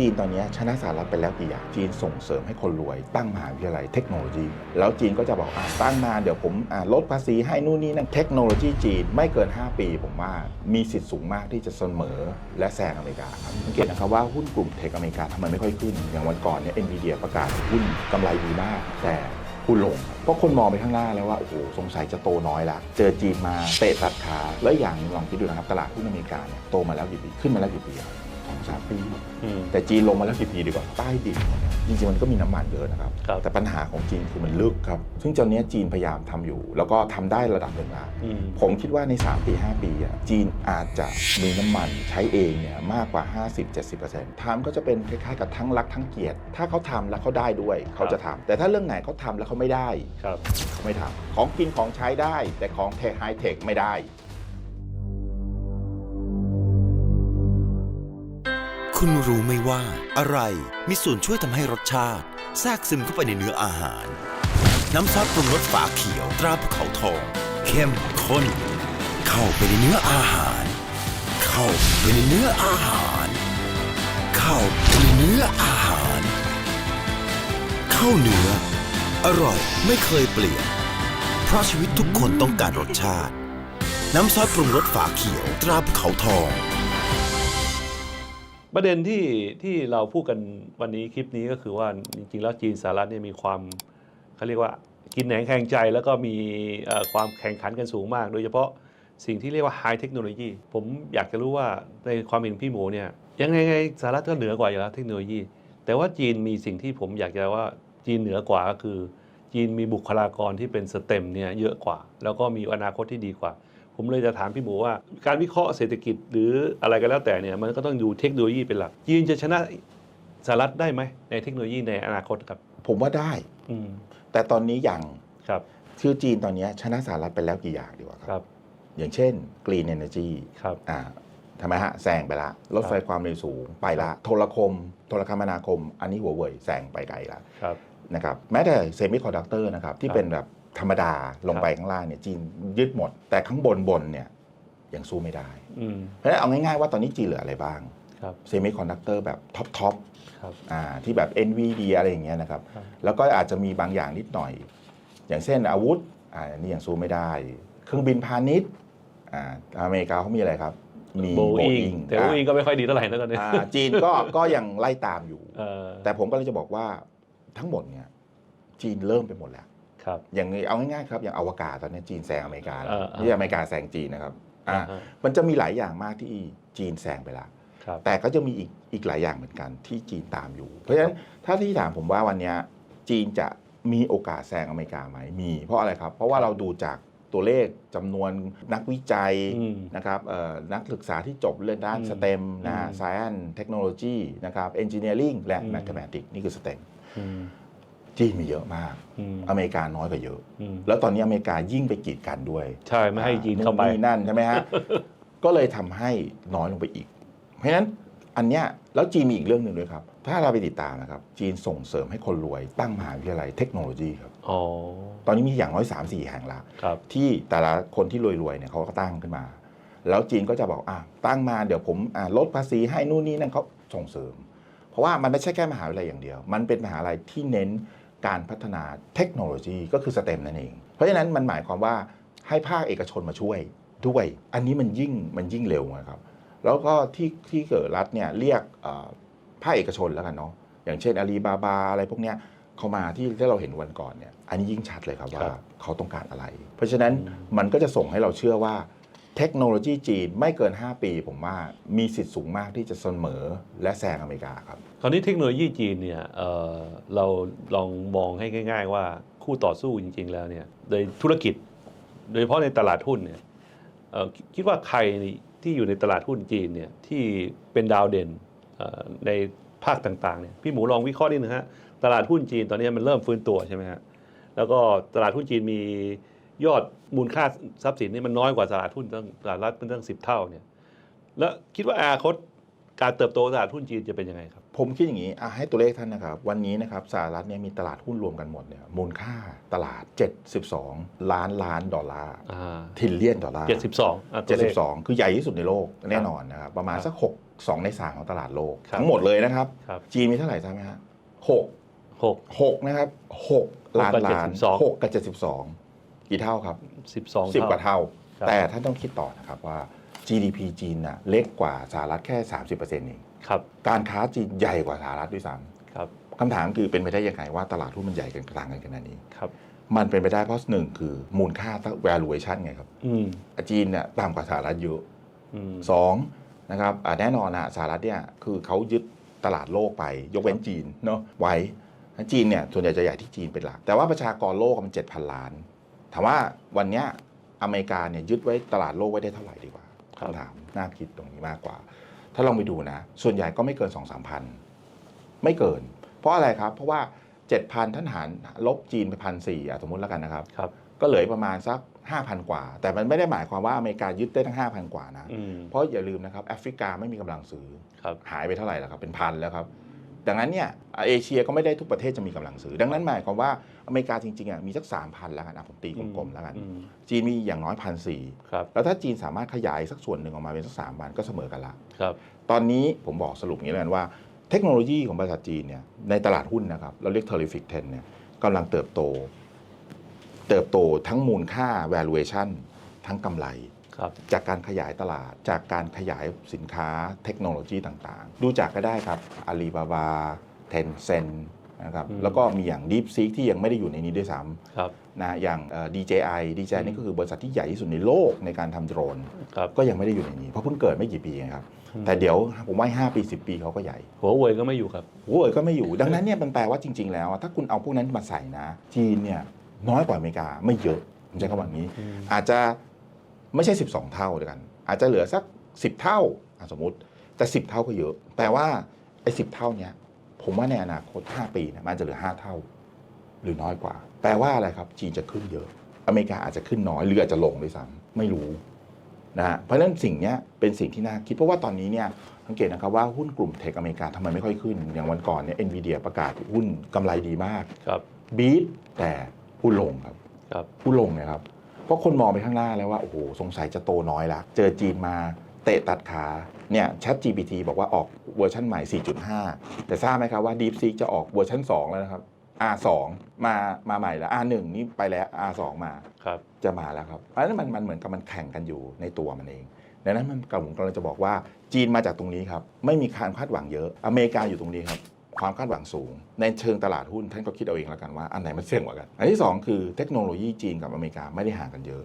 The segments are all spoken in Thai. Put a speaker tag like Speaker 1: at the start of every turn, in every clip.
Speaker 1: จีนตอนนี้ชนะสหรัฐไปแล้วกี่อย่างจีนส่งเสริมให้คนรวย ตั้งมหาวิทยาลัยเทคโนโลยี แล้วจีนก็จะบอกอะตั้งมาเดี๋ยวผมอะลดภาษีให้นู่นนี่นั่นเทคโนโลยีจีนไม่เกิน 5 ปี ผมว่ามีสิทธิ์สูงมากที่จะเสมอและแซงอเมริกาครับสังเกตนะครับว่าหุ้นกลุ่มเทคอเมริกาทำไมไม่ค่อยขึ้น อย่างวันก่อนเนี่ยเอ็นวีเดียประกาศหุ้นกำไรดีมาก แต่หุ้นลงเพราะคนมองไปข้างหน้าแล้วว่าโอ้โหสงสัยจะโตน้อยละเจอจีนมาเตะตัดขาแล้วอย่างลองคิดดูนะครับตลาดหุ้นอเมริกาเนี่ยโตมาแล้วกี่ปีขึ้นมาแล้วกี่ปีอะ สองสามปี
Speaker 2: อืม
Speaker 1: แต่จีนลงมาแล้วกี่ปีดีกว่าใต้ดินเนี่ยจริงๆมันก็มีน้ำมันเยอะนะครับ
Speaker 2: ครับ
Speaker 1: แต่ปัญหาของจีนคือมันลึกครับ ซึ่งตอนนี้จีนพยายามทำอยู่ แล้วก็ทำได้ระดับหนึ่งแล้ว
Speaker 2: อืม
Speaker 1: ผมคิดว่าใน 3 ปี 5 ปีอะจีนอาจจะมีน้ำมันใช้เองเนี่ยมากกว่า 50-70%ทำก็จะเป็นคล้ายๆกับทั้งรักทั้งเกลียด ถ้าเขาทำแล้วเขาได้ด้วย เขาจะทำแต่ถ้าเรื่องไหนเขาทำแล้วเขาไม่ได้
Speaker 2: ครับ
Speaker 1: เขาไม่ทำของกินของใช้ได้ แต่ของเทคไฮเทคไม่ได้
Speaker 3: คุณรู้ไหมว่าอะไรมีส่วนช่วยทำให้รสชาติแทรกซึมเข้าไปในเนื้ออาหาร น้ำซอสปรุงรสฝาเขียวตราภูเขาทอง เข้มข้น เข้าไปในเนื้ออาหาร เข้าไปในเนื้ออาหาร เข้าไปในเนื้ออาหาร เข้าเนื้อ อร่อยไม่เคยเปลี่ยน เพราะชีวิตทุกคนต้องการรสชาติ น้ำซอสปรุงรสฝาเขียวตราภูเขาทอง
Speaker 2: ประเด็นที่ที่เราพูดกันวันนี้คลิปนี้ก็คือว่าจริงๆแล้วจีนสหรัฐเนี่ยมีความเขาเรียกว่ากินแหนงแข่งใจแล้วก็มีความแข่งขันกันสูงมาก โดยเฉพาะสิ่งที่เรียกว่าไฮเทคโนโลยีผมอยากจะรู้ว่าในความเห็นพี่หมูเนี่ยยังไงไงสหรัฐก็เหนือกว่าอยู่แล้วเทคโนโลยี แต่ว่าจีนมีสิ่งที่ผมอยากจะว่าจีนเหนือกว่าก็คือ จีนมีบุคลากรที่เป็นสเต็มเนี่ยเยอะกว่า แล้วก็มีอนาคตที่ดีกว่า ผมเลยจะถามพี่หมูว่า การวิเคราะห์เศรษฐกิจหรืออะไรก็แล้วแต่เนี่ยมันก็ต้องดูเทคโนโลยีเป็นหลักจีนจะชนะสหรัฐได้ไหมในเทคโนโลยีในอนาคตครับ
Speaker 1: ผมว่าได้
Speaker 2: อืม
Speaker 1: แต่ตอนนี้ยัง
Speaker 2: ครับ
Speaker 1: ชื่อจีนตอนนี้ชนะสหรัฐไปแล้วกี่อย่างดีกว่าค
Speaker 2: ครับรับ
Speaker 1: อย่างเช่น Green Energy
Speaker 2: ครับ
Speaker 1: อ่าทำไมฮะแซงไปละรถไฟความเร็วสูงไปละโทรคม โทรคมนาคม อันนี้หัวเว่ยแซงไปไกลละ
Speaker 2: ครับ
Speaker 1: นะครับแม้แต่เซมิคอนดักเตอร์นะครับ ที่
Speaker 2: ครับ
Speaker 1: เป็นแบบ ธรรมดาลง
Speaker 2: ครับ
Speaker 1: ไปข้างล่างเนี่ยจีนยึดหมด แต่ข้างบนบนเนี่ยยังสู้ไม่ได้
Speaker 2: อืม
Speaker 1: เพราะฉะนั้นเอาง่ายๆว่าตอนนี้จีนเหลืออะไรบ้าง
Speaker 2: ครับ
Speaker 1: เซมิคอนดักเตอร์แบบท็อปท็อป
Speaker 2: ครับ
Speaker 1: อ่าที่แบบ NVIDIA อะไรอย่างเงี้ยนะครับ
Speaker 2: ครับ
Speaker 1: แล้วก็อาจจะมีบางอย่างนิดหน่อย อย่างเช่นอาวุธอ่าอันนี้ยังสู้ไม่ได้ เครื่องบินพาณิชย์อ่าอเมริกาเขามีอะไรครับ มี
Speaker 2: โบอิง
Speaker 1: Boeing
Speaker 2: แต่โบอิงก็ไม่ค่อยดีเท่าไหร่นะตอนนี้
Speaker 1: อ่าจีนก็ก็ยังไล่ตามอยู่
Speaker 2: เออ
Speaker 1: แต่ผมก็เลยจะบอกว่าทั้งหมดเนี่ยจีนเริ่มไปหมดแล้ว
Speaker 2: ครับ
Speaker 1: อย่างนี้เอาง่ายๆครับอย่างอวกาศตอนนี้จีนแซงอเมริกาแล้ว
Speaker 2: เออเออ
Speaker 1: ที่อเมริกาแซงจีนนะครับอ่า
Speaker 2: อ่า
Speaker 1: มันจะมีหลายอย่างมากที่จีนแซงไปแล้ว
Speaker 2: ครับ
Speaker 1: แต่ก็จะมีอีกอีกหลายอย่างเหมือนกันที่จีนตามอยู่ เพราะฉะนั้นถ้าที่ถามผมว่าวันเนี้ยจีนจะมีโอกาสแซงอเมริกาไหมมีเพราะอะไรครับ เพราะว่าเราดูจากตัวเลขจำนวนนักวิจัย
Speaker 2: อืม
Speaker 1: นะครับเอ่อนักศึกษาที่จบเรื่องด้าน
Speaker 2: อืม
Speaker 1: สเต็มนะ
Speaker 2: อืม
Speaker 1: science technology นะครับ engineering และ
Speaker 2: อืม
Speaker 1: mathematics นี่คือสเต็ม
Speaker 2: อืม
Speaker 1: จีนมีเยอะมาก
Speaker 2: อืม
Speaker 1: อเมริกาน้อยกว่าเยอะ
Speaker 2: อืม
Speaker 1: แล้วตอนนี้อเมริกายิ่งไปกีดกันด้วย
Speaker 2: ใช่ ไม่ให้จีนเข้าไป
Speaker 1: นู่นนั่นใช่ไหมฮะ ก็เลยทำให้น้อยลงไปอีก เพราะฉะนั้นอันเนี้ยแล้วจีนมีอีกเรื่องหนึ่งด้วยครับ ถ้าเราไปติดตามนะครับ จีนส่งเสริมให้คนรวยตั้งมหาวิทยาลัยเทคโนโลยีครับ
Speaker 2: อ๋อ
Speaker 1: ตอนนี้มีอย่างน้อย 3 4 แห่งละ
Speaker 2: ครับ
Speaker 1: ที่แต่ละคนที่รวยๆเนี่ยเขาก็ตั้งขึ้นมา แล้วจีนก็จะบอกอะตั้งมาเดี๋ยวผมอะลดภาษีให้นู่นนี่นั่นเขาส่งเสริม เพราะว่ามันไม่ใช่แค่มหาวิทยาลัยอย่างเดียว มันเป็นมหาวิทยาลัยที่เน้น การพัฒนาเทคโนโลยีก็คือสเต็มนั่นเอง เพราะฉะนั้นมันหมายความว่าให้ภาคเอกชนมาช่วยด้วย อันนี้มันยิ่งมันยิ่งเร็วนะครับ แล้วก็ที่ที่เกิดรัฐเนี่ยเรียกเอ่อภาคเอกชนแล้วกันเนาะอย่างเช่นอาลีบาบาอะไรพวกเนี้ยเขามาที่ที่เราเห็นวันก่อนเนี่ยอันนี้ยิ่งชัดเลยครับว่า
Speaker 2: ครับ
Speaker 1: เขาต้องการอะไร เพราะฉะนั้น
Speaker 2: อืม
Speaker 1: มันก็จะส่งให้เราเชื่อว่า เทคโนโลยีจีนไม่เกิน 5 ปีผมว่ามีสิทธิ์สูงมากที่จะเสมอและแซงอเมริกาครับ
Speaker 2: คราวนี้เทคโนโลยีจีนเนี่ยเเราลองมองให้ง่าย ๆ ว่าคู่ต่อสู้จริง ๆ แล้วเนี่ยโดยธุรกิจ โดยเฉพาะในตลาดหุ้นเนี่ยคิดว่าใครที่อยู่ในตลาดหุ้นจีนเนี่ยที่เป็นดาวเด่นในภาคต่างๆเนี่ยพี่หมูลองวิเคราะห์นิดนึงฮะตลาดหุ้นจีนตอนนี้มันเริ่มฟื้นตัวใช่ไหมฮะแล้วก็ตลาดหุ้นจีนมี ยอดมูลค่าทรัพย์สินนี่มันน้อยกว่าตลาดหุ้นตั้งตลาดรัฐเป็นตั้งสิบเท่าเนี่ยแล้วคิดว่าอนาคตการเติบโตตลาดหุ้นจีนจะเป็นยังไงครับ
Speaker 1: ผมคิดอย่างนี้อะให้ตัวเลขท่านนะครับ วันนี้นะครับสหรัฐเนี่ยมีตลาดหุ้นรวมกันหมดเนี่ยมูลค่าตลาด 72 ล้านล้านดอลลาร์
Speaker 2: อ่า
Speaker 1: ทิลเลียนดอลลาร์
Speaker 2: เจ็ดสิบสองตัวเลข
Speaker 1: 72 คือใหญ่ที่สุดในโลกแน่นอนนะครับ ประมาณ
Speaker 2: ครับ
Speaker 1: สัก2ใน 3 ของตลาดโลก
Speaker 2: ครับ
Speaker 1: ทั้งหมดเลยนะครับ
Speaker 2: ครับ
Speaker 1: จีนมีเท่าไหร่ทราบไหมฮะหก
Speaker 2: หก
Speaker 1: หกนะครับหกล้าน
Speaker 2: หกกับ
Speaker 1: ล้าน
Speaker 2: 72
Speaker 1: หกกับเจ็ดสิบสอง กี่เท่าครับ
Speaker 2: สิบสอง
Speaker 1: สิบกว่าเท่า
Speaker 2: ครับ
Speaker 1: แต่ท่านต้องคิดต่อนะครับว่า GDP จีนน่ะเล็กกว่าสหรัฐแค่ 30%เอง
Speaker 2: ครับ
Speaker 1: การค้าจีนใหญ่กว่าสหรัฐด้วยซ้
Speaker 2: ครับำ
Speaker 1: คำถามคือเป็นไปได้ยังไงว่าตลาดหุ้นมันใหญ่กันต่างกันขนาดนี้
Speaker 2: ครับ
Speaker 1: มันเป็นไปได้เพราะหนึ่งคือมูลค่า valuation ไงครับ
Speaker 2: อืม
Speaker 1: จีนเนี่ยต่ำกว่าสหรัฐเยอะ
Speaker 2: อืม
Speaker 1: สองนะครับอ่าแน่นอนนะสหรัฐเนี่ยคือเขายึดตลาดโลกไป ยกเว้นจีนเนาะไว้จีนเนี่ยส่วนใหญ่จะใหญ่ที่จีนเป็นหลัก แต่ว่าประชากรโลกมันเจ็ดพันล้าน ถามว่าวันเนี้ยอเมริกาเนี่ยยึดไว้ตลาดโลกไว้ได้เท่าไหร่ดีกว่า
Speaker 2: ครับ
Speaker 1: คำถามน่าคิดตรงนี้มากกว่า ถ้าลองไปดูนะ ส่วนใหญ่ก็ไม่เกิน2องสามพันไม่เกิน เพราะอะไรครับ เพราะว่า 7,000ท่านหารลบจีนไปพันสี่สมมุติแล้วกันนะครับ
Speaker 2: ครับ
Speaker 1: ก็เหลือประมาณสัก 5,000 กว่า แต่มันไม่ได้หมายความว่าอเมริกายึดได้ทั้ง 5,000 กว่านะ
Speaker 2: อืม
Speaker 1: เพราะอย่าลืมนะครับแอฟริกาไม่มีกำลังซื้อ
Speaker 2: ครับ
Speaker 1: หายไปเท่าไหร่แล้วครับเป็นพันแล้วครับ ดังนั้นเนี่ยเอเชียก็ไม่ได้ทุกประเทศจะมีกำลังซื้อ ดังนั้นหมายความว่าอเมริกาจริงๆอะมีสัก3,000แล้วกันอะผมตีกลมๆแล้วกัน
Speaker 2: อืม
Speaker 1: จีนมีอย่างน้อยพันสี่
Speaker 2: ครับ
Speaker 1: แล้วถ้าจีนสามารถขยายสักส่วนหนึ่งออกมาเป็นสักสามพันก็เสมอกันละ
Speaker 2: ครับ
Speaker 1: ตอนนี้ผมบอกสรุปอย่างนี้แล้วกันว่าเทคโนโลยีของบริษัทจีนเนี่ยในตลาดหุ้นนะครับ เราเรียก terrific 10เนี่ยกำลังเติบโต เติบโตทั้งมูลค่า valuation ทั้งกำไร
Speaker 2: ครับ
Speaker 1: จากการขยายตลาด จากการขยายสินค้าเทคโนโลยีต่างๆ ดูจากก็ได้ครับอาลีบาบาเทนเซนนะครับ
Speaker 2: อืม
Speaker 1: แล้วก็มีอย่าง DeepSeek ที่ยังไม่ได้อยู่ในนี้ด้วยซ้
Speaker 2: ครับำ
Speaker 1: นะอย่างเอ่อ DJI DJI นี่ก็คือบริษัทที่ใหญ่ที่สุดในโลกในการทำโดรน
Speaker 2: ครับ
Speaker 1: ก็ยังไม่ได้อยู่ในนี้ เพราะเพิ่งเกิดไม่กี่ปีเองครับ
Speaker 2: อืม
Speaker 1: แต่เดี๋ยวผมว่า 5 ปี 10 ปีเขาก็ใหญ่
Speaker 2: หัวเว่ยก็ไม่อยู่ครับ
Speaker 1: โอ้ยก็ไม่อยู่ดังนั้นเนี่ยมันแปลว่าจริง ๆ แล้วอะถ้าคุณเอาพวกนั้นมาใส่นะ จีนเนี่ยน้อยกว่าอเมริกาไม่เยอะผมใช้คำว่านี้
Speaker 2: อืม
Speaker 1: อาจจะ ไม่ใช่ 12 เท่าด้วยกัน อาจจะเหลือสัก 10 เท่าอะสมมติแต่ 10 เท่าก็เยอะ แปลว่าไอ้สิเท่าเนี้ยผมว่าในอนาคต 5 ปีเนี่ยมันอาจจะเหลือ 5 เท่า หรือน้อยกว่า แปลว่าอะไรครับ จีนจะขึ้นเยอะ อเมริกาอาจจะขึ้นน้อยหรืออาจจะลงด้วยซ้ำไม่รู้นะฮะเพราะฉะนั้นสิ่งเนี้ยเป็นสิ่งที่น่าคิดเพราะว่าตอนนี้เนี่ยสังเกตนะครับว่าหุ้นกลุ่มเทคอเมริกาทำไมไม่ค่อยขึ้น อย่างวันก่อนเนี่ยเอ็นวีเดียประกาศหุ้นกำไรดีมาก
Speaker 2: ครับ
Speaker 1: บีทแต่หุ้นลงครับ
Speaker 2: ครับ
Speaker 1: ผู้ลงเนี่ยครับ เพราะคนมองไปข้างหน้าแล้วว่า โอ้โห สงสัยจะโตน้อยละ เจอจีนมาเตะตัดขาเนี่ย Chat GPT บอกว่าออกเวอร์ชันใหม่ 4.5 แต่ทราบไหมครับว่า DeepSeek จะออกเวอร์ชัน2 แล้วนะครับ R2 มามาใหม่แล้ว R1 นี่ไปแล้ว R2 มา
Speaker 2: ครับ
Speaker 1: จะมาแล้วครับเพราะฉะนั้นมันมันเหมือนกับมันแข่งกันอยู่ในตัวมันเองดังนั้นมันกำลังกำลังจะบอกว่าจีนมาจากตรงนี้ครับไม่มีการคาดหวังเยอะอเมริกาอยู่ตรงนี้ครับ ความคาดหวังสูง ในเชิงตลาดหุ้นท่านก็คิดเอาเองแล้วกันว่าอันไหนมันเสี่ยงกว่ากัน อันที่สองคือเทคโนโลยีจีนกับอเมริกาไม่ได้ห่างกันเยอะ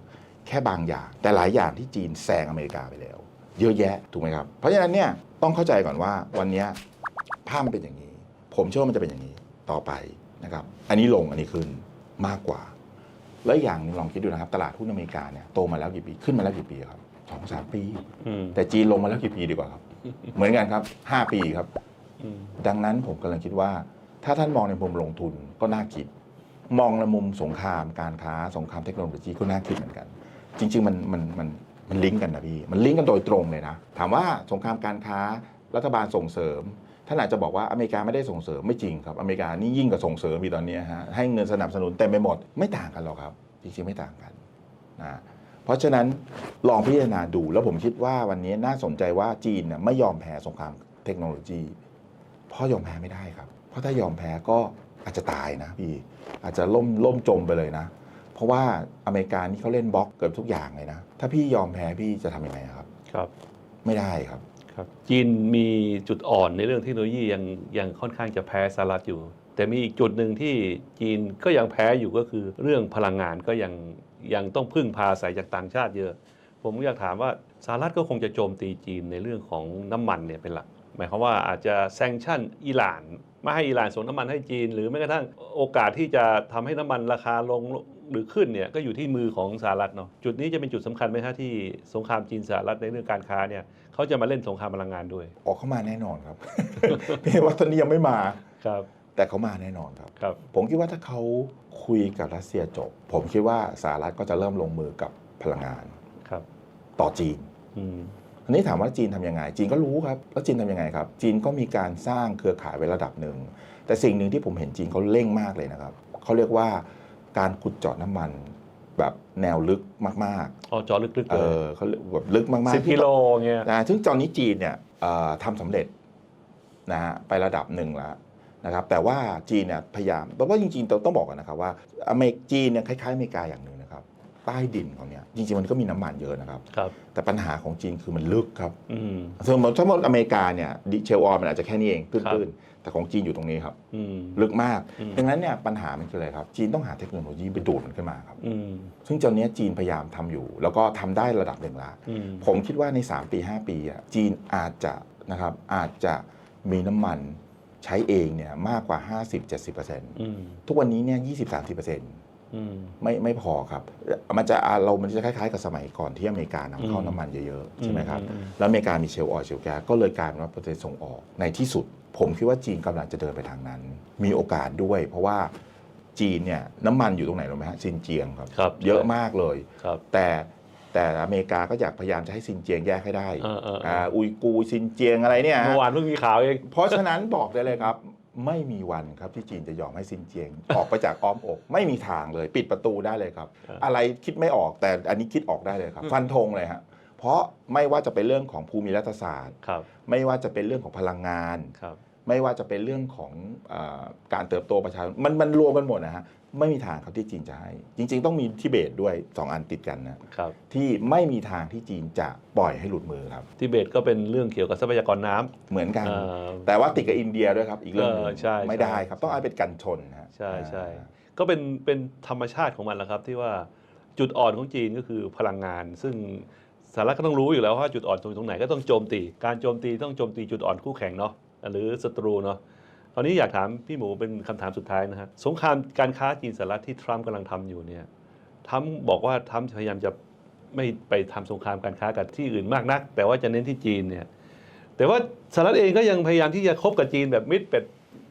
Speaker 1: แค่บางอย่าง แต่หลายอย่างที่จีนแซงอเมริกาไปแล้ว เยอะแยะถูกไหมครับ เพราะฉะนั้นเนี่ยต้องเข้าใจก่อนว่าวันเนี้ยภาพมันเป็นอย่างนี้ ผมเชื่อว่ามันจะเป็นอย่างนี้ต่อไปนะครับอันนี้ลงอันนี้ขึ้นมากกว่า แล้วอย่างหนึงลองคิดดูนะครับตลาดหุ้นอเมริกาเนี่ยโตมาแล้วกี่ปีขึ้นมาแล้วกี่ปีครับสองสามปี
Speaker 2: อืม
Speaker 1: แต่จีนลงมาแล้วกี่ปีดีกว่าครับ เหมือนกันครับห้าปีครับ
Speaker 2: อืม
Speaker 1: ดังนั้นผมกำลังคิดว่า ถ้าท่านมองในมุมลงทุนก็น่าคิด มองในมุมสงครามการค้าสงครามเทคโนโลยีก็น่าคิดเหมือนกัน จริง ๆ มันมันมันมันลิงก์กันนะพี่ มันลิงก์กันโดยตรงเลยนะ ถามว่าสงครามการค้ารัฐบาลส่งเสริมท่านอาจจะบอกว่าอเมริกาไม่ได้ส่งเสริมไม่จริงครับอเมริกานี่ยิ่งกว่าส่งเสริมมีตอนนี้ฮะให้เงินสนับสนุนเต็มไปหมดไม่ต่างกันหรอกครับ จริงๆไม่ต่างกันนะเพราะฉะนั้นลองพิจารณาดูแล้วผมคิดว่าวันนี้น่าสนใจว่าจีนน่ไม่ยอมแพ้สงครามเทคโนโลยี พราะยอมแพ้ไม่ได้ครับ เพราะถ้ายอมแพ้ก็อาจจะตายนะพี่อาจจะล่มล่มจมไปเลยนะ เพราะว่าอเมริกานี่เขาเล่นบล็อกเกือบทุกอย่างเลยนะ ถ้าพี่ยอมแพ้พี่จะทำยังไงครับ
Speaker 2: ครับ
Speaker 1: ไม่ได้ครับ
Speaker 2: ครับ จีนมีจุดอ่อนในเรื่องเทคโนโลยียังยังค่อนข้างจะแพ้สหรัฐอยู่ แต่มีอีกจุดหนึ่งที่จีนก็ยังแพ้อยู่ก็คือ เรื่องพลังงานก็ยังยังต้องพึ่งพาอาศัยจากต่างชาติเยอะ ผมอยากถามว่าสหรัฐก็คงจะโจมตีจีนในเรื่องของน้ำมันเนี่ยเป็นหลัก หมายความว่าอาจจะแซงชั่นอิหร่าน ไม่ให้อิหร่านส่งน้ำมันให้จีน หรือแม้กระทั่งโอกาสที่จะทำให้น้ำมันราคาลงหรือขึ้นเนี่ยก็อยู่ที่มือของสหรัฐเนาะจุดนี้จะเป็นจุดสำคัญไหมฮะที่สงครามจีนสหรัฐในเรื่องการค้าเนี่ยเขาจะมาเล่นสงครามพลังงานด้วย
Speaker 1: ออกเข้ามาแน่นอนครับเพียงว่าตอนนี้ยังไม่มา
Speaker 2: ครับ
Speaker 1: แต่เขามาแน่นอนครับ
Speaker 2: ครับ
Speaker 1: ผมคิดว่าถ้าเขาคุยกับรัสเซียจบ ผมคิดว่าสหรัฐก็จะเริ่มลงมือกับพลังงาน
Speaker 2: ครับ
Speaker 1: ต่อจีน
Speaker 2: อืม
Speaker 1: อันนี้ถามว่าจีนทำยังไง จีนก็รู้ครับ แล้วจีนทำยังไงครับ จีนก็มีการสร้างเครือข่ายไว้ระดับหนึ่ง แต่สิ่งหนึ่งที่ผมเห็นจีนเขาเร่งมากเลยนะครับ เขาเรียกว่าการขุดเจาะน้ำมันแบบแนวลึกมาก
Speaker 2: อ๋อ จอลึกๆ
Speaker 1: ๆเอ
Speaker 2: เลย
Speaker 1: อเขาเรียกแบบลึกมากๆ
Speaker 2: สิบกิโลเงี้ย
Speaker 1: นะซึ่งตอนนี้จีนเนี่ยเอ่อทำสำเร็จนะฮะไประดับหนึ่งแล้วนะครับ แต่ว่าจีนเนี่ยพยายาม เพราะว่าจริงๆต้องต้องบอกกันนะครับว่าอเมริกจีนเนี่ยคล้ายๆอเมริกาอย่างหนึ่งนะครับ ใต้ดินของเนี่ยจริงๆมันก็มีน้ำมันเยอะนะครับ
Speaker 2: ครับ
Speaker 1: แต่ปัญหาของจีนคือมันลึกครับ
Speaker 2: อืม
Speaker 1: สมมติถ้าหมดอเมริกาเนี่ยดิเชลออยมันอาจจะแค่นี้เอง
Speaker 2: ครั
Speaker 1: ตื้น
Speaker 2: บ
Speaker 1: ๆแต่ของจีนอยู่ตรงนี้ครับ
Speaker 2: อืม
Speaker 1: ลึกมาก
Speaker 2: อืม
Speaker 1: ดังนั้นเนี่ยปัญหามันคืออะไรครับ จีนต้องหาเทคโนโลยีไปดูดมันขึ้นมาครับ
Speaker 2: อืม
Speaker 1: ซึ่งตอนนี้จีนพยายามทำอยู่ แล้วก็ทำได้ระดับหนึ่งแล้ว
Speaker 2: อืม
Speaker 1: ผมคิดว่าใน 3 ปี 5 ปีอะจีนอาจจะนะครับอาจจะมีน้ำมันใช้เองเนี่ยมากกว่า 50-70%
Speaker 2: อืม
Speaker 1: ทุกวันนี้เนี่ย20-30%
Speaker 2: อืม
Speaker 1: ไม่ไม่พอครับ มันจะอ่าเรามันจะคล้ายๆ กับสมัยก่อนที่อเมริกานำเข้า
Speaker 2: อืม
Speaker 1: น้ำมันเยอะๆใช่ไหมครับ
Speaker 2: อืม
Speaker 1: แล้วอเมริกามีเชลล์ออยล์เชลล์แก๊สก็เลยกลายเป็นว่าประเทศส่งออกในที่สุด ผมคิดว่าจีนกำลังจะเดินไปทางนั้น มีโอกาสด้วย เพราะว่าจีนเนี่ยน้ำมันอยู่ตรงไหนรู้ไหมฮะซินเจียงครับ
Speaker 2: ครับ
Speaker 1: เยอะมากเลย
Speaker 2: ครับ
Speaker 1: แต่แต่อเมริกาก็อยากพยายามจะให้ซินเจียงแยกให้ได้
Speaker 2: เออเออเอออ่า
Speaker 1: อุยกูร์ซินเจียงอะไรเนี่ย
Speaker 2: เมื่อวานเพิ่งมีข่าวเอง
Speaker 1: เพราะฉะนั้นบอกได้เลยครับ ไม่มีวันครับที่จีนจะยอมให้ซินเจียง ออกไปจากอ้อมอก ไม่มีทางเลย ปิดประตูได้เลยครับ
Speaker 2: ครับ
Speaker 1: อะไรคิดไม่ออกแต่อันนี้คิดออกได้เลยครับ ฟันธงเลยฮะเพราะไม่ว่าจะเป็นเรื่องของภูมิรัฐศาสตร์
Speaker 2: ครับ
Speaker 1: ไม่ว่าจะเป็นเรื่องของพลังงาน
Speaker 2: ครับ
Speaker 1: ไม่ว่าจะเป็นเรื่องของเออการเติบโตประชาชนมันมันรวมกันหมดนะฮะไม่มีทางครับที่จีนจะให้ จริง ๆ ต้องมีทิเบตด้วย 2 อันติดกันนะครับที่ไม่มีทางที่จีนจะปล่อยให้หลุดมือครับ
Speaker 2: ทิเบตก็เป็นเรื่องเกี่ยวกับทรัพยากรน้ำ
Speaker 1: เหมือนกัน
Speaker 2: เอ่อ
Speaker 1: แต่ว่าติดกับอินเดียด้วยครับอีกเรื่องหนึง
Speaker 2: เออใช่
Speaker 1: ไม่ได้ครับ
Speaker 2: ใช่
Speaker 1: ต้องเอาเป็นกันชนนะฮะ
Speaker 2: ใช่ใช่
Speaker 1: อ่า
Speaker 2: ก็เป็นเป็นธรรมชาติของมันแหละครับที่ว่าจุดอ่อนของจีนก็คือพลังงาน ซึ่งสหรัฐก็ต้องรู้อยู่แล้วว่าจุดอ่อนตรงตรงไหนก็ต้องโจมตี การโจมตีต้องโจมตีจุดอ่อนคู่แข่งเนาะ หรือศัตรูเนาะคราวนี้อยากถามพี่หมูเป็นคำถามสุดท้ายนะฮะสงครามการค้าจีนสหรัฐที่ทรัมป์กำลังทำอยู่เนี่ยทรัมป์บอกว่าทรัมป์พยายามจะไม่ไปทำสงครามการค้ากับที่อื่นมากนัก แต่ว่าจะเน้นที่จีนเนี่ยแต่ว่าสหรัฐเองก็ยังพยายามที่จะคบกับจีนแบบมิตรเป็ด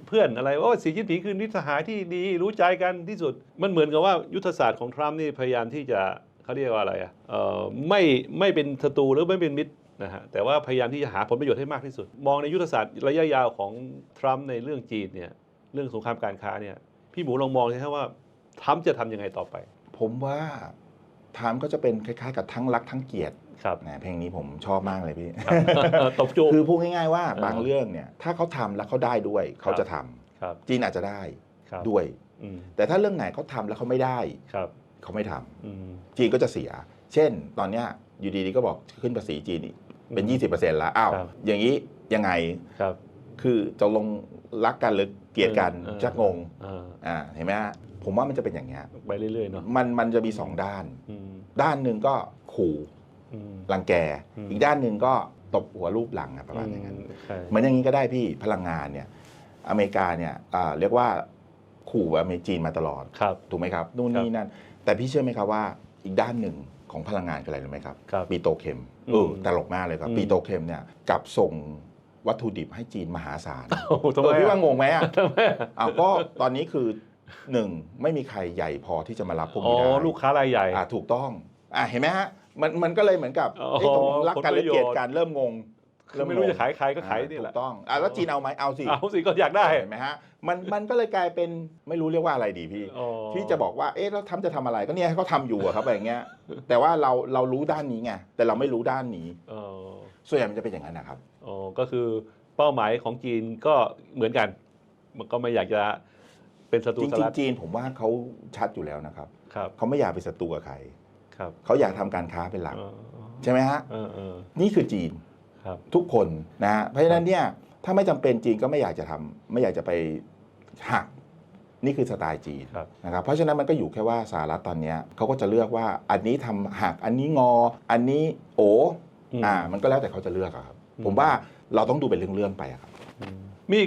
Speaker 2: เพื่อนอะไรว่าสีจิ้นผิงคือมิตรสหายที่ดีรู้ใจกันที่สุด มันเหมือนกับว่ายุทธศาสตร์ของทรัมป์นี่พยายามที่จะเขาเรียกว่าอะไรอะเอ่อไม่ไม่เป็นศัตรูหรือไม่เป็นมิตร นะฮะแต่ว่าพยายามที่จะหาผลประโยชน์ให้มากที่สุด มองในยุทธศาสตร์ระยะยาวของทรัมป์ในเรื่องจีนเนี่ยเรื่องสงครามการค้าเนี่ยพี่หมูลองมองสิครับว่าทรัมป์จะทำยังไงต่อไป
Speaker 1: ผมว่าไทม์ก็จะเป็นคล้ายๆ กับทั้งรักทั้งเกลียด
Speaker 2: ครับ
Speaker 1: นะเพลงนี้ผมชอบมากเลยพี่
Speaker 2: ตบจูบ
Speaker 1: คือพูดง่ายๆว่า
Speaker 2: เออ
Speaker 1: บางเรื่องเนี่ยถ้าเขาทำแล้วเขาได้ด้วยเขาจะทำ
Speaker 2: ครับ
Speaker 1: จีนอาจจะได้
Speaker 2: ครับ
Speaker 1: ด้วย
Speaker 2: อืม
Speaker 1: แต่ถ้าเรื่องไหนเขาทำแล้วเขาไม่ได้
Speaker 2: ครับ
Speaker 1: เขาไม่ทำ
Speaker 2: อืม
Speaker 1: จีนก็จะเสีย เช่น ตอนเนี้ยอยู่ดีๆก็บอกขึ้นภาษีจีนอีก เป็น 20%แล้วอ้าว
Speaker 2: ครับ
Speaker 1: อย่างนี้ยังไง
Speaker 2: ครับ
Speaker 1: คือจะลงรักกันหรือเกลียดกัน
Speaker 2: เออ
Speaker 1: ชักงง
Speaker 2: อ่า
Speaker 1: อ่าเห็นไหมฮะผมว่ามันจะเป็นอย่างเงี้ย
Speaker 2: ไปเรื่อยๆเนาะ
Speaker 1: มันมันจะมีสองด้าน
Speaker 2: อืม
Speaker 1: ด้านหนึ่งก็ขู่
Speaker 2: อืม
Speaker 1: รังแก
Speaker 2: อืม
Speaker 1: อีกด้านหนึ่งก็ตบหัวรูปหลังอะประมาณอย่างนั้น
Speaker 2: อืมใช่
Speaker 1: เหมือนอย่างนี้ก็ได้พี่พลังงานเนี่ยอเมริกาเนี่ยอ่าเรียกว่าขู่อเมริจีนมาตลอด
Speaker 2: ครับ
Speaker 1: ถูกไหมครับนู่น
Speaker 2: ครับ
Speaker 1: นี่นั่น แต่พี่เชื่อไหมครับว่าอีกด้านหนึ่ง ของพลังงานคืออะไรรู้ไหมครับ
Speaker 2: ครับ
Speaker 1: ปีโตรเคม
Speaker 2: อืม
Speaker 1: เออตลกมากเลยครับ
Speaker 2: อืม
Speaker 1: ปีโตรเคมเนี่ยกลับส่งวัตถุดิบให้จีนมหาศาล
Speaker 2: โอ้โหทำ
Speaker 1: เอ
Speaker 2: ไม
Speaker 1: อพี่
Speaker 2: อะ
Speaker 1: ว่างงไหมอะ
Speaker 2: ทำไมอะ
Speaker 1: อ้าวก็ตอนนี้คือหนึ่งไม่มีใครใหญ่พอที่จะมารับพวก
Speaker 2: อ๋อ
Speaker 1: นี้ได้
Speaker 2: ลูกค้ารายใหญ่
Speaker 1: อ่าถูกต้องอ่าเห็นไหมฮะมันมันก็เลยเหมือนกับ
Speaker 2: อ๋อ
Speaker 1: ไอ้ตรงรักกันหรือ
Speaker 2: ผลประโยชน์
Speaker 1: เกลียดกันเริ่มงง
Speaker 2: คือไม่รู้จะขายใครก็ขายนี่แหละ
Speaker 1: ถูกต้องอ่าแล้วจีนเอาไหมเอาสิ
Speaker 2: เอาสิก็อยากได้
Speaker 1: เห็นไหมฮะมันมันก็เลยกลายเป็นไม่รู้เรียกว่าอะไรดีพี่
Speaker 2: อ๋อ
Speaker 1: ที่จะบอกว่าเอ๊ะแล้วทำจะทำอะไรก็เนี่ยให้เขาทำอยู่อะครับอะไรอย่างเงี้ย แต่ว่าเราเรารู้ด้านนี้ไงแต่เราไม่รู้ด้านนี้
Speaker 2: อ๋อ
Speaker 1: ส่วนใหญ่มันจะเป็นอย่างนั้นนะครับ
Speaker 2: อ๋อก็คือเป้าหมายของจีนก็เหมือนกัน มันก็ไม่อยากจะเป็นศัตรู
Speaker 1: จ
Speaker 2: สห
Speaker 1: ริง
Speaker 2: รัฐ
Speaker 1: ๆจีนผมว่าเขาชัดอยู่แล้วนะครับ
Speaker 2: ครับ
Speaker 1: เขาไม่อยากเป็นศัตรูกับใคร
Speaker 2: ครับ
Speaker 1: เขาอยากทำการค้าเป็นหลัก
Speaker 2: เออ
Speaker 1: ใช่ไหมฮะ
Speaker 2: เออเออ
Speaker 1: นี่คือจีน
Speaker 2: ครับ
Speaker 1: ทุกคนนะฮะเพราะฉะนั้นเนี่ยถ้าไม่จำเป็นจีนก็ไม่อยากจะทำไม่อยากจะไปหักนี่คือสไตล์จีน
Speaker 2: ครับ
Speaker 1: นะครับเพราะฉะนั้นมันก็อยู่แค่ว่าสหรัฐตอนเนี้ยเขาก็จะเลือกว่าอันนี้ทำหักอันนี้งอ อันนี้โอ
Speaker 2: อืม
Speaker 1: อ่ามันก็แล้วแต่เขาจะเลือกอะครับ
Speaker 2: อืม
Speaker 1: ผมว่าเราต้องดูเป็นเรื่องๆไปอะครับ
Speaker 2: มี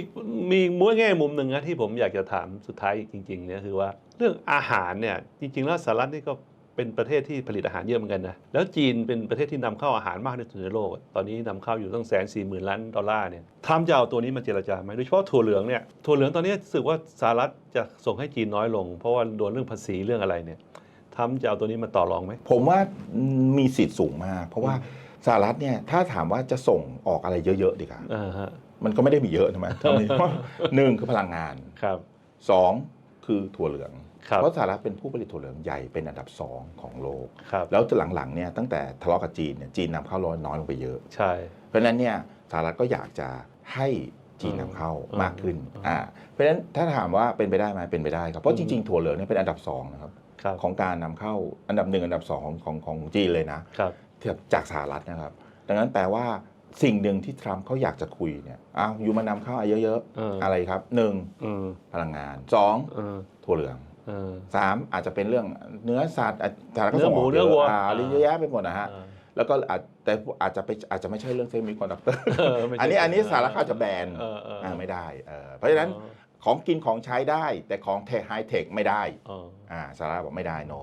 Speaker 2: มีมุมแง่มุมหนึ่งนะที่ผมอยากจะถามสุดท้ายจริงๆเนี่ยคือว่า เรื่องอาหารเนี่ยจริง ๆ แล้วสหรัฐนี่ก็ เป็นประเทศที่ผลิตอาหารเยอะเหมือนกันนะแล้วจีนเป็นประเทศที่นำเข้าอาหารมากที่สุดในโลก ตอนนี้นำเข้าอยู่ตั้งแสนสี่หมื่นล้านดอลลาร์เนี่ยทรัมป์จะเอาตัวนี้มาเจรจาไหมโดยเฉพาะถั่วเหลืองเนี่ยถั่วเหลืองตอนนี้รู้สึกว่าสหรัฐจะส่งให้จีนน้อยลง เพราะว่าโดนเรื่องภาษีเรื่องอะไรเนี่ยทรัมป์จะเอาตัวนี้มาต่อรองไหม
Speaker 1: ผมว่ามีสิทธิ์สูงมาก เพราะว่าสหรัฐเนี่ยถ้าถามว่าจะส่งออกอะไรเยอะๆดีกว่า
Speaker 2: อ่าฮะ
Speaker 1: มันก็ไม่ได้มีเยอะใช่ไหมทำไมเพราะหนึ่งคือพลังงาน
Speaker 2: ครับ
Speaker 1: สองคือถั่วเหลือง
Speaker 2: ครับ
Speaker 1: เพราะสหรัฐเป็นผู้ผลิตถั่วเหลืองใหญ่เป็นอันดับสองของโลก
Speaker 2: ครับ
Speaker 1: แล้วหลังๆเนี่ยตั้งแต่ทะเลาะกับจีนเนี่ยจีนนำเข้าร้อยน้อยลงไปเยอะ
Speaker 2: ใช่
Speaker 1: เพราะฉะนั้นเนี่ยสหรัฐก็อยากจะให้จีนนำเข้า
Speaker 2: เออ
Speaker 1: มากขึ้น
Speaker 2: เอออ่
Speaker 1: อ่าเพราะฉะนั้นถ้าถามว่าเป็นไปได้ไหมเป็นไปได้ครับเพราะจริงๆถั่วเหลืองเนี่ยเป็นอันดับสองนะครับ
Speaker 2: ครับ
Speaker 1: ของการนำเข้าอันดับหนึ่งอันดับสองของของของจีนเลยนะครับเทียบจากสหรัฐนะครับ ดังนั้นแปลว่าสิ่งหนึ่งที่ทรัมป์เขาอยากจะคุยเนี่ยอ้าวอยู่มานำเข้าเยอะ
Speaker 2: เอออ
Speaker 1: อะไรครับหนึ่ง
Speaker 2: เออ
Speaker 1: พลังงานสอง
Speaker 2: เออ
Speaker 1: ถั่วเหลือง
Speaker 2: เออ
Speaker 1: สามอาจจะเป็นเรื่องเนื้อสัตว์อะสหรัฐก็
Speaker 2: เนื้อ
Speaker 1: ส่ง
Speaker 2: หมู
Speaker 1: ก
Speaker 2: เนื้อวัวะ
Speaker 1: อะไรเยอะแยะไปหมดนะฮะ
Speaker 2: เออ
Speaker 1: แล้วก็อาจแต่อาจจะไปอาจจะไม่ใช่เรื่องเซมิคอนดักเตอร์
Speaker 2: เออไม่ใช่
Speaker 1: อันนี้อันนี้สหรัฐเขาอาจจะแบน
Speaker 2: เออเออเออ
Speaker 1: ไม่ได้เออเพราะฉะนั้นของกินของใช้ได้แต่ของเทคไฮเทคไม่ได้
Speaker 2: เออ
Speaker 1: อ่าสหรัฐบอกไม่ได้โน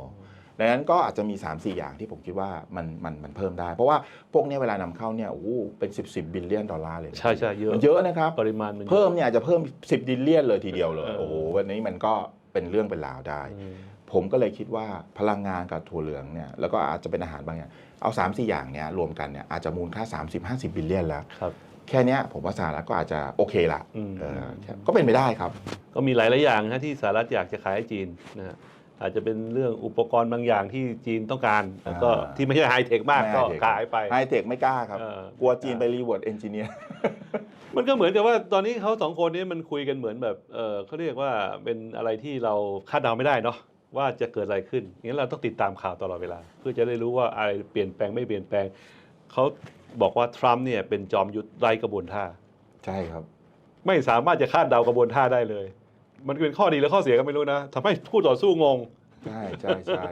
Speaker 1: ดังนั้นก็อาจจะมี 3 4 อย่างที่ผมคิดว่ามันมันมันเพิ่มได้ เพราะว่าพวกเนี้ยเวลานำเข้าเนี่ยโอ้โหเป็น10 10บิลเลียนดอลลาร์เลยนะ
Speaker 2: ใช่ใช่เยอะ
Speaker 1: มันเยอะนะครับ
Speaker 2: ปริมาณมันยอะ
Speaker 1: เพิ่มเนี่ยอาจจะเพิ่ม 10บิลเลียนเลยทีเดียวเลย
Speaker 2: เออ
Speaker 1: โอ้โหวันนี้มันก็ เป็นเรื่องเป็นราวได้
Speaker 2: อืม
Speaker 1: ผมก็เลยคิดว่าพลังงานกับถั่วเหลืองเนี่ยแล้วก็อาจจะเป็นอาหารบางอย่างเอา3 4อย่างเนี่ยรวมกันเนี่ยอาจจะมูลค่า 30-50บิลเลียนแล้ว
Speaker 2: ครับ
Speaker 1: แค่เนี้ยผมว่าสหรัฐก็อาจจะโอเคละ
Speaker 2: อืม
Speaker 1: เออแค่ก็เป็นไปได้ครับ
Speaker 2: ก็มีหลายๆอย่างนะที่สหรัฐอยากจะขายให้จีนนะฮะ อาจจะเป็นเรื่องอุปกรณ์บางอย่างที่จีนต้องการแล้วก็
Speaker 1: อ่า
Speaker 2: ที่ไม่ใช่ไฮเทคมากก็ขายไป
Speaker 1: ไฮเทคไม่กล้าครับ
Speaker 2: เออ
Speaker 1: กลัวจีนไปรีเวิร์ดเอนจิเนียร์
Speaker 2: มันก็เหมือนกับว่าตอนนี้เขาสองคนนี้มันคุยกันเหมือนแบบเออเขาเรียกว่าเป็นอะไรที่เราคาดเดาไม่ได้เนาะว่าจะเกิดอะไรขึ้นงั้นเราต้องติดตามข่าวตลอดเวลา เพื่อจะได้รู้ว่าอะไรเปลี่ยนแปลงไม่เปลี่ยนแปลงเขาบอกว่าทรัมป์เนี่ยเป็นจอมยุทธไร้กระบวนท่า
Speaker 1: ใช่ครับ
Speaker 2: ไม่สามารถจะคาดเดากระบวนท่าได้เลย มันเป็นข้อดีและข้อเสียก็ไม่รู้นะทำให้คู่ต่อสู้งง
Speaker 1: ใช่ใช่ใช่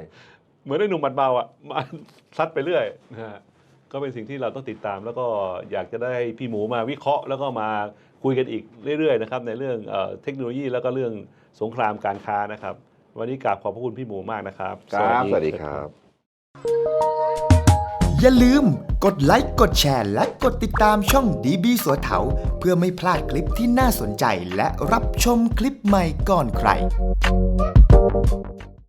Speaker 2: เหมือนไอ้หนุ่มหมัดเบาอะมาซัดไปเรื่อยนะฮะก็เป็นสิ่งที่เราต้องติดตาม แล้วก็อยากจะได้พี่หมูมาวิเคราะห์ แล้วก็มาคุยกันอีกเรื่อยๆนะครับในเรื่องเอ่อเทคโนโลยีแล้วก็เรื่องสงครามการค้านะครับ วันนี้กราบขอบพระคุณพี่หมูมากนะครับ
Speaker 1: ครับ สวัสดีครับ
Speaker 4: อย่าลืมกดไลค์กดแชร์และกดติดตามช่องดีบีสัวเถาเพื่อไม่พลาดคลิปที่น่าสนใจและรับชมคลิปใหม่ก่อนใคร